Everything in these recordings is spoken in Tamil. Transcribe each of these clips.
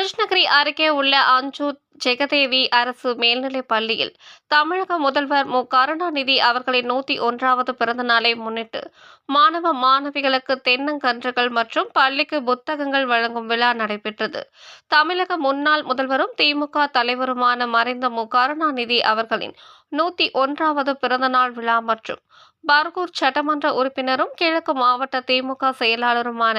கிருஷ்ணகிரி அருகே உள்ள அஞ்சூர் ஜெகதேவி அரசு மேல்நிலைப் பள்ளியில் தமிழக முதல்வர் மு. கருணாநிதி அவர்களின் நூத்தி ஒன்றாவது பிறந்த நாளை முன்னிட்டு மாணவ மாணவிகளுக்கு தென்னங்கன்றுகள் மற்றும் பள்ளிக்கு புத்தகங்கள் வழங்கும் விழா நடைபெற்றது. தமிழக முன்னாள் முதல்வரும் திமுக தலைவருமான மறைந்த மு. கருணாநிதி அவர்களின் நூத்தி ஒன்றாவது பிறந்தநாள் விழா மற்றும் பர்கூர் சட்டமன்ற உறுப்பினரும் கிழக்கு மாவட்ட திமுக செயலாளருமான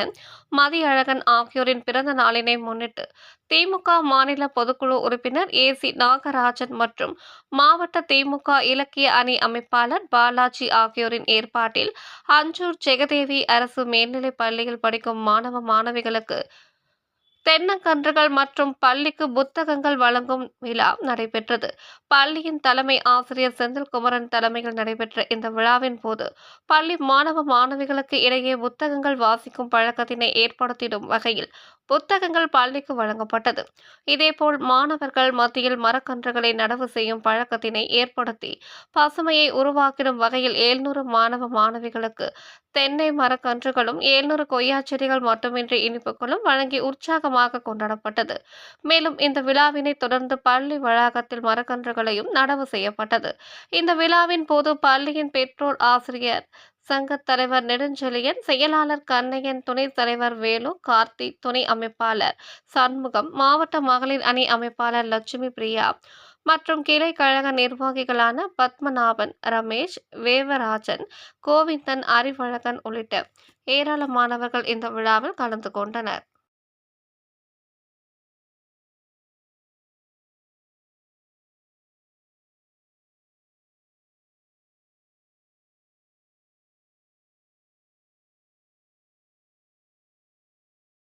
மதியழகன் ஆகியோரின் பிறந்த நாளினை முன்னிட்டு திமுக மாநில பொதுக்குழு உறுப்பினர் ஏ சி நாகராஜன் மற்றும் மாவட்ட திமுக இலக்கிய அணி அமைப்பாளர் பாலாஜி ஆகியோரின் ஏற்பாட்டில் அஞ்சூர் ஜெகதேவி அரசு மேல்நிலைப் பள்ளியில் படிக்கும் மாணவ மாணவிகளுக்கு தென்னங்கன்றுகள் மற்றும் பள்ளிக்கு புத்தகங்கள் வழங்கும் விழா நடைபெற்றது. பள்ளியின் தலைமை ஆசிரியர் செந்தில்குமரன் தலைமையில் நடைபெற்ற இந்த விழாவின் போது பள்ளி மாணவ மாணவிகளுக்கு இடையே புத்தகங்கள் வாசிக்கும் பழக்கத்தினை ஏற்படுத்திடும் வகையில் புத்தகங்கள் பள்ளிக்கு வழங்கப்பட்டது. இதேபோல் மாணவர்கள் மத்தியில் மரக்கன்றுகளை நடவு செய்யும் பழக்கத்தினை ஏற்படுத்தி பசுமையை உருவாக்கிடும் வகையில் எழுநூறு மாணவ மாணவிகளுக்கு தென்னை மரக்கன்றுகளும் எழுநூறு கொய்யா செடிகள் மட்டுமின்றி இனிப்புகளும் வழங்கி உற்சாகம் உற்சாகமாக கொண்டாடப்பட்டது. மேலும் இந்த விழாவினை தொடர்ந்து பள்ளி வளாகத்தில் மரக்கன்றுகளையும் நடவு செய்யப்பட்டது. இந்த விழாவின் போது பள்ளியின் பெற்றோர் ஆசிரியர் சங்க தலைவர் நெடுஞ்செழியன் செயலாளர் கண்ணையன் துணை தலைவர் வேலு கார்த்தி துணை அமைப்பாளர் சண்முகம் மாவட்ட மகளிர் அணி அமைப்பாளர் லட்சுமி பிரியா மற்றும் கிளை கழக நிர்வாகிகளான பத்மநாபன் ரமேஷ் வேவராஜன் கோவிந்தன் அறிவழகன் உள்ளிட்ட ஏராளமானவர்கள் இந்த விழாவில் கலந்து கொண்டனர்.